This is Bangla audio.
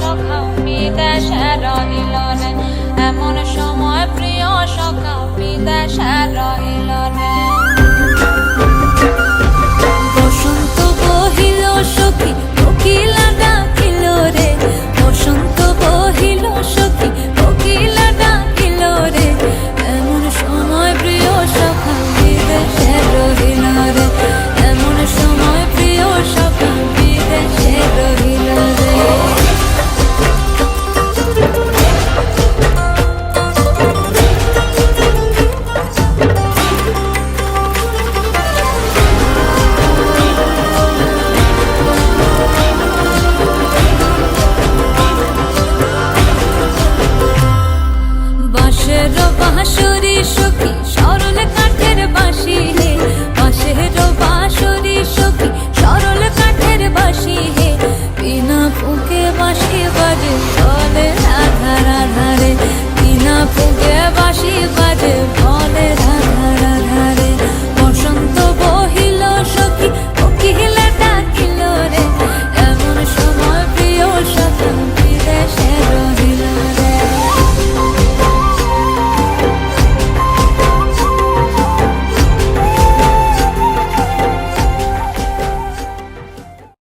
সখা রহিল রে এমন সময় প্রিয় সখা বিদেশে রহিল রে বসন্ত কহিল সখী কোকিলা ডাকিল রে। বসন্ত